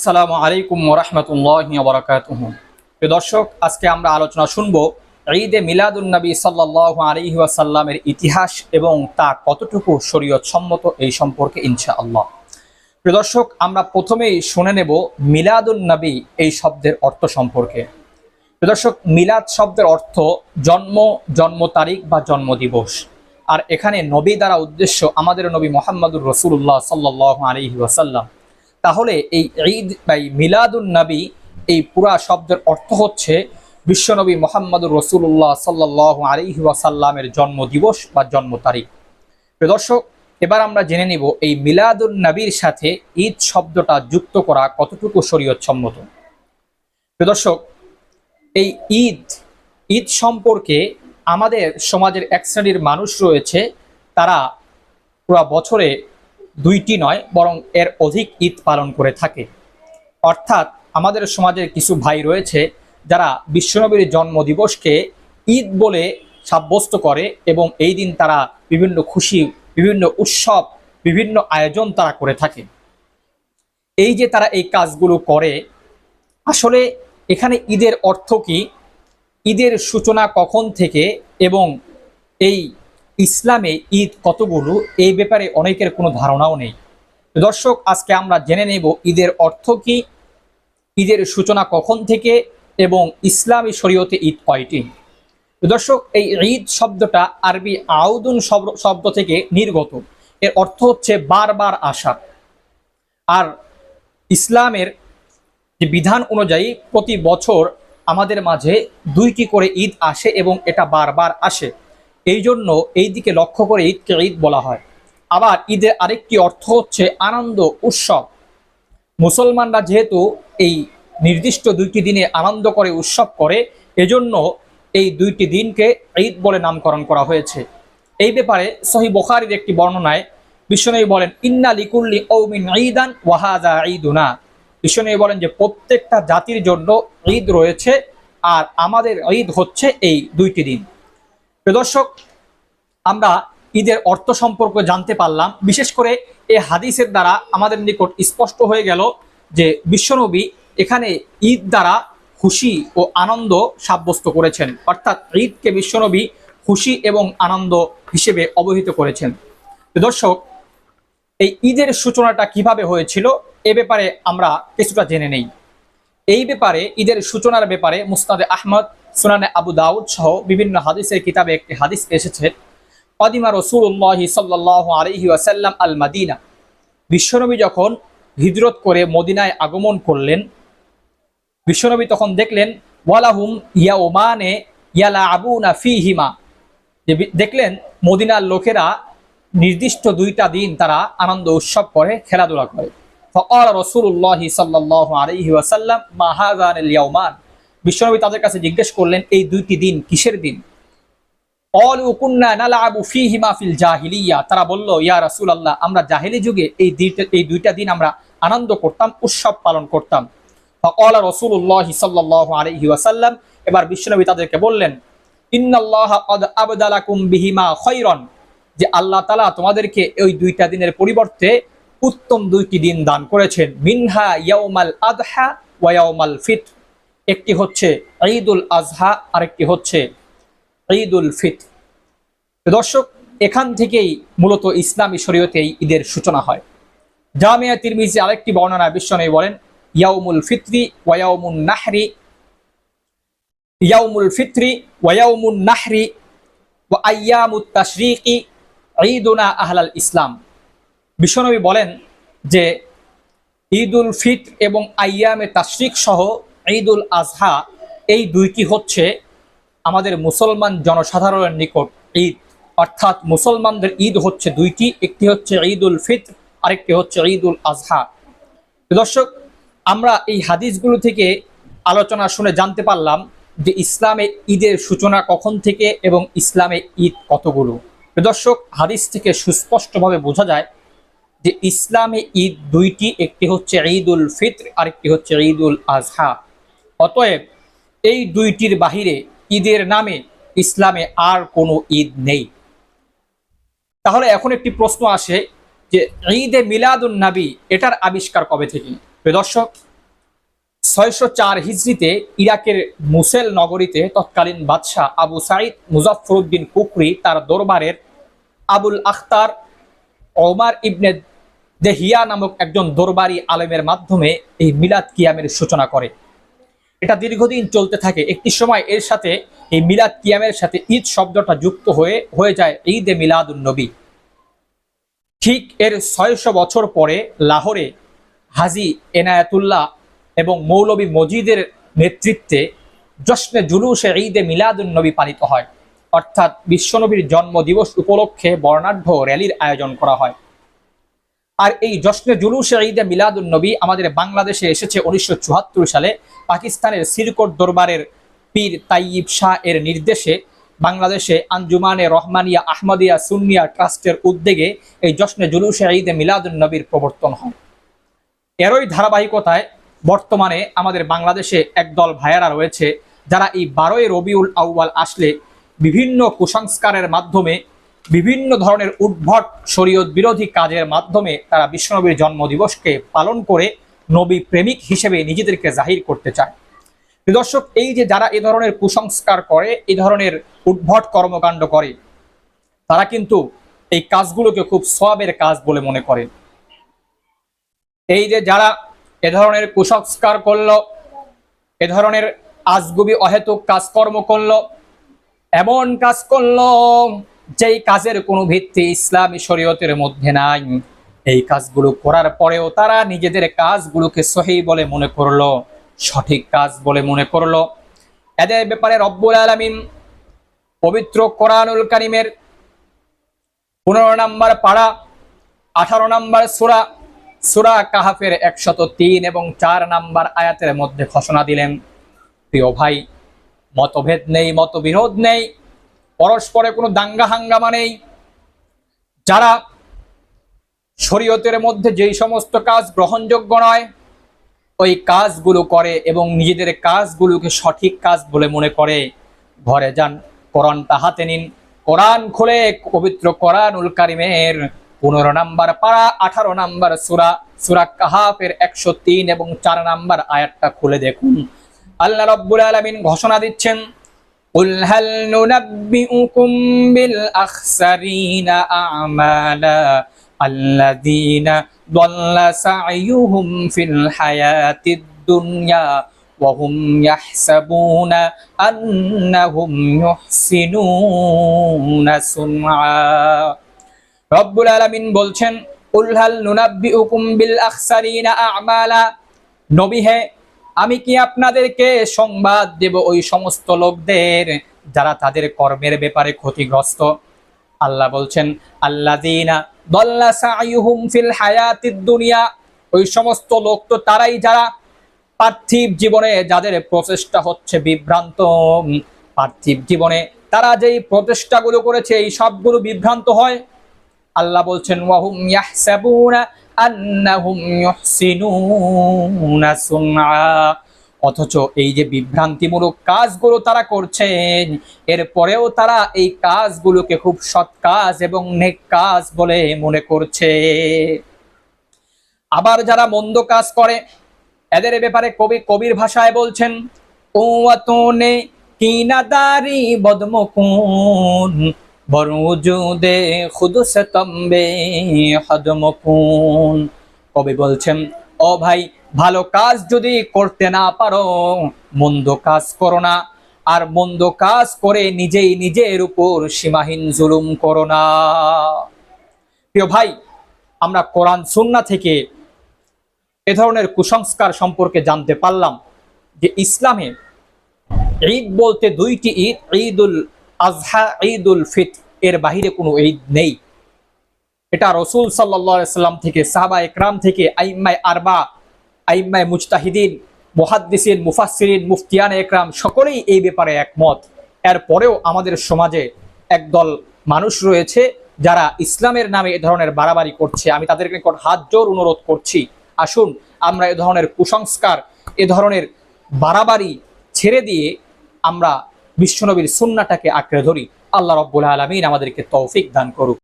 আসসালামু আলাইকুম ওরহমতুল্লাহ বরকাতুহ। প্রিয় দর্শক, আজকে আমরা আলোচনা শুনব ঈদে মিলাদুন্নবী সাল্লাহ আলী ওয়াসাল্লামের ইতিহাস এবং তা কতটুকু শরীয়ত সম্মত এই সম্পর্কে ইনশা আল্লাহ প্রিয় দর্শক, আমরা প্রথমেই শুনে নেব মিলাদুন্নবী এই শব্দের অর্থ সম্পর্কে। প্রিয় দর্শক, মিলাদ শব্দের অর্থ জন্ম জন্ম তারিখ বা জন্ম দিবস। আর এখানে নবী দ্বারা উদ্দেশ্য আমাদের নবী মোহাম্মদুর রসুল্লাহ সাল্লাহ আলী ওয়াসাল্লাম। তাহলে এই ঈদ বা এই মিলাদুন নবী এই পুরা শব্দের অর্থ হচ্ছে বিশ্বনবী মোহাম্মদুর রসুল্লাহ সাল্লাহ আলিহি ওয়াসাল্লামের জন্মদিবস বা জন্ম তারিখ। প্রিয় দর্শক, এবার আমরা জেনে নিব এই মিলাদুন নবীর সাথে ঈদ শব্দটা যুক্ত করা কতটুকু শরীয়ত সম্মত প্রিয় দর্শক, এই ঈদ ঈদ সম্পর্কে আমাদের সমাজের এক শ্রেণির মানুষ রয়েছে, তারা পুরা বছরে দুইটি নয়, বরং এর অধিক ঈদ পালন করে থাকে। অর্থাৎ আমাদের সমাজের কিছু ভাই রয়েছে যারা বিশ্বনবীর জন্মদিবসকে ঈদ বলে সাব্যস্ত করে এবং এই দিন তারা বিভিন্ন খুশি, বিভিন্ন উৎসব, বিভিন্ন আয়োজন তারা করে থাকে। এই যে তারা এই কাজগুলো করে, আসলে এখানে ঈদের অর্থ কি? ঈদের সূচনা কখন থেকে এবং এই ইসলামে ঈদ কতগুলো? এই ব্যাপারে অনেকের কোনো ধারণাও নেই। দর্শক, আজকে আমরা জেনে নেব ঈদের অর্থ কি, ঈদের সূচনা কখন থেকে এবং ইসলামী শরীয়তে ঈদ কয়টি। দর্শক, এই ঈদ শব্দটা আরবি আউদুন শব্দ থেকে নির্গত। এর অর্থ হচ্ছে বারবার আসা। আর ইসলামের যে বিধান অনুযায়ী প্রতি বছর আমাদের মাঝে দুইটি করে ঈদ আসে এবং এটা বারবার আসে। এই জন্য এই দিকে লক্ষ্য করে ঈদকে ঈদ বলা হয়। আবার ঈদের আরেকটি অর্থ হচ্ছে আনন্দ, উৎসব। মুসলমানরা যেহেতু এই নির্দিষ্ট দুইটি দিনে আনন্দ করে, উৎসব করে, এজন্য এই দুইটি দিনকে ঈদ বলে নামকরণ করা হয়েছে। এই ব্যাপারে সহি বোখারির একটি বর্ণনায় বিশ্বনবী বলেন, ইন্না লিকুল্লি ঔমিন ঈদান ওয়াহাজা ঈদুনা। বিশ্বনবী বলেন যে, প্রত্যেকটা জাতির জন্য ঈদ রয়েছে আর আমাদের ঈদ হচ্ছে এই দুইটি দিন। দর্শক, আমরা ঈদের অর্থ সম্পর্কে জানতে পারলাম। বিশেষ করে এই হাদিসের দ্বারা আমাদের নিকট স্পষ্ট হয়ে গেল যে বিশ্বনবী এখানে ঈদ দ্বারা খুশি ও আনন্দ সাব্যস্ত করেছেন। অর্থাৎ ঈদকে বিশ্বনবী খুশি এবং আনন্দ হিসেবে অবহিত করেছেন। দর্শক, এই ঈদের সূচনাটা কীভাবে হয়েছিল এ ব্যাপারে আমরা কিছুটা জেনে নেই। এই ব্যাপারে, ঈদের সূচনার ব্যাপারে মুস্তাদে আহমদ সুনানে আবু দাউদ সহ বিভিন্ন হাদিসের কিতাবে একটি হাদিস এসেছে, কদিমা রসুল্লাহি সাল্লাহ আলহি আসাল্লাম আল মাদিনা বিশ্বনবী যখন হিজরত করে মদিনায় আগমন করলেন, বিশ্বনবী তখন দেখলেন, ওয়ালাহুম ইয়া ওমানে ইয়ালা আবুনা ফি হিমা দেখলেন, মদিনার লোকেরা নির্দিষ্ট দুইটা দিন তারা আনন্দ উৎসব করে, খেলাধুলা করে। ফকাল রসুল্লাহি সাল্লাহ আলহি ওয়াসাল্লাম মাহাজান ইয়াউমান বিশ্বনবী তাদের কাছে জিজ্ঞেস করলেন, এই দুইটি দিন কিসের দিন? তারা বলল, ইয়া রাসুল আল্লাহ আমরা জাহেলি যুগে এই দুইটা এই দুইটা দিন আমরা আনন্দ করতাম, উৎসব পালন করতাম। ফকাল রসুল্লাহ এবার বিশ্বনবী তাদেরকে বললেন, ইন্নাল্লাহ আবদালাকুম বিহিমা খৈরন। যে আল্লাহ তালা তোমাদেরকে ওই দুইটা দিনের পরিবর্তে উত্তম দুইটি দিন দান করেছেন। মিনহা ইয়াউমাল আদহা ওয়াউমাল ফিত একটি হচ্ছে ঈদুল আজহা, আরেকটি হচ্ছে ঈদুল ফিত দর্শক, এখান থেকেই মূলত ইসলামী শরীয়তেই ঈদের সূচনা হয়। জামিয়া তিরমিজি আরেকটি বর্ণনা বিশ্বনবী বলেন, ইয়াউমুল ফিত্রি ওয়াউমুন নাহরি, ইয়াউমুল ফিত্রি ওয়াউমুন নাহরি, ওয়া আয়ামুত তাশরিকি, ঈদুনা আহলাল ইসলাম। বিশ্বনবী বলেন যে ঈদ উল ফিত্র এবং আয়ামে তাশরিক সহ ঈদ উল আজহা, এই দুইটি হচ্ছে আমাদের মুসলমান জনসাধারণের নিকট ঈদ। অর্থাৎ মুসলমানদের ঈদ হচ্ছে দুইটি, একটি হচ্ছে ঈদ উল ফিত্র, আরেকটি হচ্ছে ঈদ উল আজহা দর্শক, আমরা এই হাদিসগুলো থেকে আলোচনা শুনে জানতে পারলাম যে ইসলামে ঈদের সূচনা কখন থেকে এবং ইসলামে ঈদ কতগুলো। দর্শক, হাদিস থেকে সুস্পষ্টভাবে বোঝা যায় যে ইসলামে ঈদ দুইটি, একটি হচ্ছে ঈদ উল ফিত্র, আরেকটি হচ্ছে ঈদ উল আজহা। অতএব এই দুইটির বাহিরে ঈদের নামে ইসলামে আর কোনো ঈদ নেই। তাহলে এখন একটি প্রশ্ন আসে যে ঈদে মিলাদুন নাবি এটার আবিষ্কার কবে থেকে? দর্শক, ছয়শো চার হিজড়িতে ইরাকের মুসেল নগরীতে তৎকালীন বাদশাহ আবু সাইদ মুজাফরউদ্দিন কুকরি তার দরবারের আবুল আখতার ওমার ইবনে দেহিয়া নামক একজন দরবারি আলেমের মাধ্যমে এই মিলাদ কিয়ামের সূচনা করে। এটা দীর্ঘদিন চলতে থাকে। একটি সময় এর সাথে এই মিলাদ কিয়ামের সাথে ঈদ শব্দটা যুক্ত হয়ে হয়ে যায় ঈদে মিলাদুন নবী। ঠিক এর ছয়শো বছর পরে লাহোরে হাজি এনায়াতুল্লাহ এবং মৌলবী মজিদের নেতৃত্বে জশ্নে জুলুসে ঈদে মিলাদুন নবী পালিত হয়। অর্থাৎ বিশ্বনবীর জন্মদিবস উপলক্ষে বর্ণাঢ্য র্যালির আয়োজন করা হয়। আর এই জশ্নে জুলুসে ঈদে মিলাদুন নবী আমাদের বাংলাদেশে এসেছে উনিশশো চুয়াত্তর সালে। পাকিস্তানের সিরকোট দরবারের পীর তাইয়িব শাহ এর নির্দেশে বাংলাদেশে আঞ্জুমানে রহমানিয়া আহমদিয়া সুন্নিয়া ট্রাস্টের উদ্যোগে এই জশ্নে জুলুসে ঈদে মিলাদুন নবীর প্রবর্তন হয়। এরই ধারাবাহিকতায় বর্তমানে আমাদের বাংলাদেশে একদল ভাইয়েরা রয়েছে, যারা এই বারোই রবিউল আউয়াল আসলে বিভিন্ন কুসংস্কারের মাধ্যমে বিভিন্ন ধরনের উদ্ভট শরীয়ত বিরোধী কাজের মাধ্যমে তারা বিশ্বনবীর জন্মদিবসকে পালন করে নবী প্রেমিক হিসেবে নিজেদেরকে জাহির করতে চায়। দর্শক, এই যে যারা এই ধরনের কুসংস্কার করে এই ধরনের উদ্ভট কর্মকাণ্ড করে, তারা কিন্তু এই কাজগুলোকে খুব সবের কাজ বলে মনে করে। এই যে যারা এ ধরনের কুসংস্কার করল, এ ধরনের আজগুবি অহেতুক কাজকর্ম করল, এমন কাজ করল যেই কাজের কোনো ভিত্তি ইসলামী শরীয়তের মধ্যে নাই, এই কাজগুলো করার পরেও তারা নিজেদের কাজগুলোকে সহি বলে মনে করল, সঠিক কাজ বলে মনে করল। এদের ব্যাপারে রব্বুল আলমিন পবিত্র কোরআনুল কারিমের পনেরো নাম্বার পাড়া, আঠারো নাম্বার সুরা সুরা কাহাফের একশত তিন এবং চার নাম্বার আয়াতের মধ্যে ঘোষণা দিলেন, প্রিয় ভাই, মতভেদ নেই, মতবিরোধ নেই পরস্পরে কোনো দাঙ্গা হাঙ্গামা নেই। যারা শরীয়তের মধ্যে যেই সমস্ত কাজ গ্রহণযোগ্য নয়, ওই কাজগুলো করে এবং নিজেদের কাজগুলোকে সঠিক কাজ বলে মনে করে। ঘরে যান, কোরআনটা হাতে নিন। কোরআন খুলে পবিত্র কোরআনুল কারিমের পনেরো নাম্বার পাড়া আঠারো নাম্বার সুরা সুরা কাহাফের একশো তিন এবং চার নাম্বার আয়াতটা খুলে দেখুন। আল্লাহ রব্বুল আলমিন ঘোষণা দিচ্ছেন قل هل ننبئكم بالأخسرين أعمالا الذين ضل سعيهم في الحياة الدنيا وهم يحسبون أنهم يحسنون صنعا رب العالمين বলছেন قل هل ننبئكم بالأخسرين أعمالا নবী হে আমি কি আপনাদেরকে সংবাদ দেব ওই সমস্ত লোকদের যারা তাদের কর্মের ব্যাপারে ক্ষতিগ্রস্ত? আল্লাহ বলছেন, আল্লাযিনা দল্লা ফিল হায়াতিদ দুনিয়া। ওই সমস্ত লোক তো তারাই যারা পার্থিব জীবনে যাদের প্রচেষ্টা হচ্ছে বিভ্রান্ত পার্থিব জীবনে, তারা যেই প্রচেষ্টাগুলো করেছে, এই সবগুলো বিভ্রান্ত হয়। আল্লাহ বলছেন, ওয়াহুম ইয়াহসাবুনা আন্নাহুম ইউহসিনুনা সুনআ। অথচ এই যে বিভ্রান্তিমূলক কাজগুলো তারা করছেন, এরপরেও তারা এই কাজগুলোকে খুব সৎ কাজ এবং নেক কাজ বলে মনে করছে। আবার যারা মন্দ কাজ করে, এদের ব্যাপারে কবি কবির ভাষায় বলছেন ও ওয়াতনে কিনাদারি বদমকুন। বরুজুদে খুদু তম্বে হদমকুন কবি বলছেন, ও ভাই, ভালো কাজ যদি করতে না পারো, মন্দ কাজ করো না। আর মন্দ কাজ করে নিজেই নিজের উপর সীমাহীন জুলুম করো না। প্রিয় ভাই, আমরা কোরআন সুন্না থেকে এ ধরনের কুসংস্কার সম্পর্কে জানতে পারলাম যে ইসলামে ঈদ বলতে দুইটি ঈদ, ঈদুল আজহা ঈদুল ফিত এর বাহিরে কোনো ঈদ নেই। এটা রসুল সাল্লাম থেকে, সাহাবা একরাম থেকে আইম্মাই আরবা আইম্মাই মুজতাহিদিন, মুহাদ্দিসিন মুফাসিরিন মুফতিয়ান একরাম, সকলেই এই ব্যাপারে একমত। এরপরেও আমাদের সমাজে একদল মানুষ রয়েছে যারা ইসলামের নামে এ ধরনের বাড়াবাড়ি করছে। আমি তাদেরকে হাত জোর অনুরোধ করছি। আসুন, আমরা এ ধরনের কুসংস্কার, এ ধরনের বাড়াবাড়ি ছেড়ে দিয়ে আমরা বিশ্বনবীর সুন্নাটাকে আঁকড়ে ধরি। আল্লাহ রব্বুল আলমিন আমাদেরকে তৌফিক দান করুক।